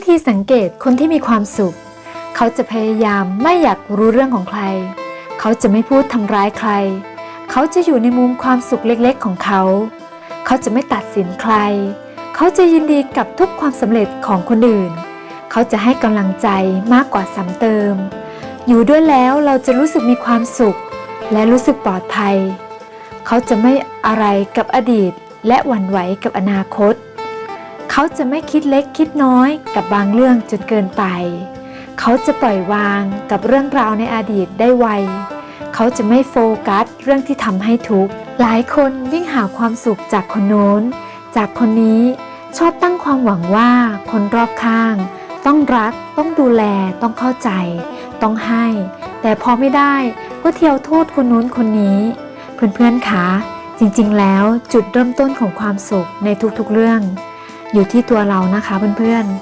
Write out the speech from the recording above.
วิธีสังเกตคนที่มีความสุข เขาจะพยายามไม่อยากรู้เรื่องของใคร เขาจะไม่พูดทำร้ายใคร เขาจะอยู่ในมุมความสุขเล็กๆของเขา เขาจะไม่ตัดสินใคร เขาจะยินดีกับทุกความสำเร็จของคนอื่น เขาจะให้กำลังใจมากกว่าซ้ำเติม อยู่ด้วยแล้วเราจะรู้สึกมีความสุข และรู้สึกปลอดภัย เขาจะไม่อะไรกับอดีต และหวั่นไหวกับอนาคต เขาจะไม่คิดเล็กคิดน้อยกับบางเรื่องจนเกินไป เขาจะปล่อยวางกับเรื่องราวในอดีตได้ไว เขาจะไม่โฟกัสเรื่องที่ทำให้ทุกข์ หลายคนวิ่งหาความสุขจากคนโน้น จากคนนี้ชอบตั้งความหวังว่าคนรอบข้าง ต้องรัก ต้องดูแล ต้องเข้าใจ ต้องให้ แต่พอไม่ได้ก็เที่ยวโทษคนนู้นคนนี้ เพื่อนๆคะจริงๆ แล้วจุดเริ่มต้นของความสุขในทุกๆเรื่อง อยู่ที่ตัวเรานะคะเพื่อนๆ